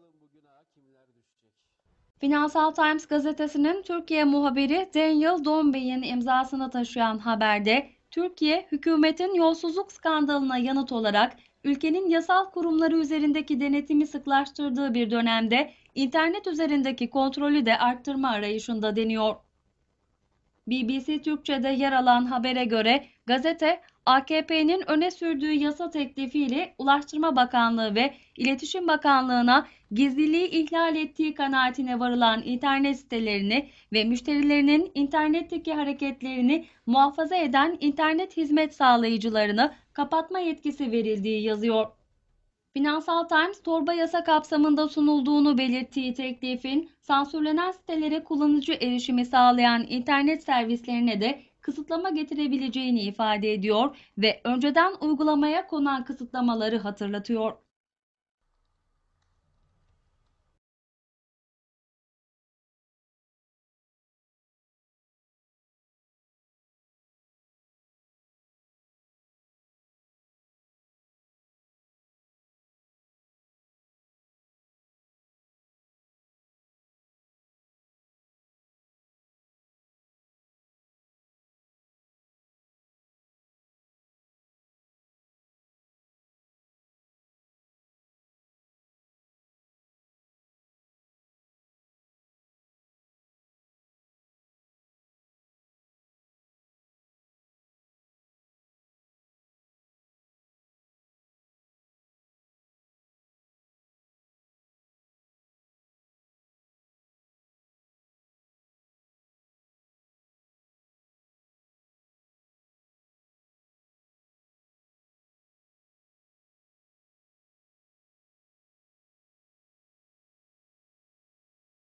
Bakalım bu günaha kimler düşecek? Finansal Times gazetesinin Türkiye muhabiri Daniel Dombey'in imzasını taşıyan haberde Türkiye hükümetin yolsuzluk skandalına yanıt olarak ülkenin yasal kurumları üzerindeki denetimi sıklaştırdığı bir dönemde internet üzerindeki kontrolü de arttırma arayışında deniyor. BBC Türkçe'de yer alan habere göre gazete AKP'nin öne sürdüğü yasa teklifiyle Ulaştırma Bakanlığı ve İletişim Bakanlığı'na gizliliği ihlal ettiği kanaatine varılan internet sitelerini ve müşterilerinin internetteki hareketlerini muhafaza eden internet hizmet sağlayıcılarını kapatma yetkisi verildiği yazıyor. Finansal Times torba yasa kapsamında sunulduğunu belirttiği teklifin sansürlenen sitelere kullanıcı erişimi sağlayan internet servislerine de kısıtlama getirebileceğini ifade ediyor ve önceden uygulamaya konan kısıtlamaları hatırlatıyor.